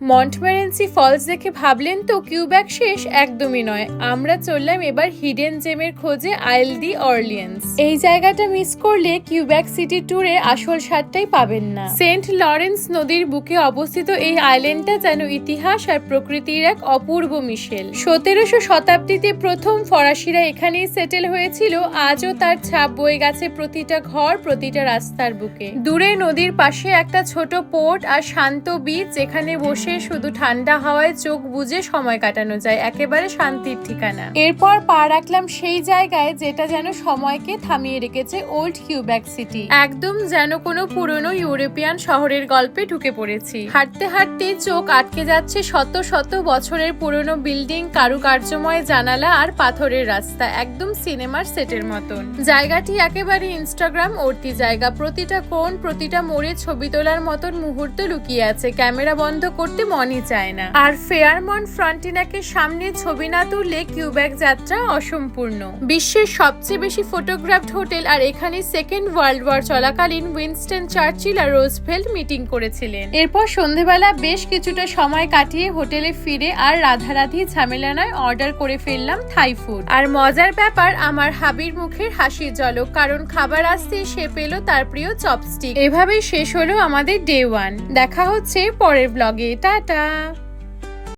মন্টমেরেন্সি false দেখে ভাবলেন তো, কিউব্যাক শেষ একদমই নয়। আমরা চললাম এবার হিডেন জেমের খোঁজে আইল দি অরলিয়েন্স। এই জায়গাটা মিস করলে কিউব্যাক সিটি ট্যুরে আসল স্বাদটাই পাবেন না। সেন্ট লরেন্স নদীর বুকে অবস্থিত এই আইল্যান্ডটা যেন ইতিহাস আর প্রকৃতির এক অপূর্ব মিশেল। সতেরোশো শতাব্দীতে প্রথম ফরাসিরা এখানেই সেটেল হয়েছিল, আজও তার ছাপ বয়ে গেছে প্রতিটা ঘর, প্রতিটা রাস্তার বুকে। দূরে নদীর পাশে একটা ছোট পোর্ট আর শান্ত বীচ, যেখানে বসে শুধু ঠান্ডা হাওয়ায় চোখ বুজে সময় কাটানো যায় একেবারে শান্তির ঠিকানা। এরপর পা রাখলাম সেই জায়গায় যেটা যেন সময়কে থামিয়ে রেখেছে ওল্ড কিউব্যাক সিটি। একদম যেন কোনো পুরনো ইউরোপিয়ান শহরের গল্পে ঢুকে পড়েছি। হাঁটতে হাঁটতে চোখ আটকে যাচ্ছে শত শত বছরের পুরনো বিল্ডিং কারুকার্যময় জানালা আর পাথরের রাস্তা একদম সিনেমার সেটের মতন। জায়গাটি একেবারে ইনস্টাগ্রাম অর্তি জায়গা প্রতিটা কোণ প্রতিটা মোড়ে ছবি তোলার মতন মুহূর্ত লুকিয়ে আছে। ক্যামেরা বন্ধ করতে মনই চায় না। আর ফেয়ারমন ফ্রন্টিনাকে সামনে ছবি না তুললে কিউব্যাক যাত্রা অসম্পূর্ণ। বিশ্বের সবচেয়ে বেশি ফটোগ্রাফড হোটেল আর এখানে সেকেন্ড ওয়ার্ল্ড ওয়ার চলাকালীন উইনস্টন চার্চিল আর রোজফেল্ড মিটিং করেছিলেন। এরপর সন্ধেবেলা বেশ কিছুটা সময় কাটিয়ে হোটেলে ফিরে আর রাধারাধি ঝামেলা নয় অর্ডার করে ফেললাম থাই ফুড। আর মজার ব্যাপার, আমার হাবির মুখের হাসির জলক কারণ খাবার আসতে সে পেল তার প্রিয় চপস্টিক। এভাবেই শেষ হলো আমাদের ডে ওয়ান। দেখা হচ্ছে পরের ব্লগে। টাটা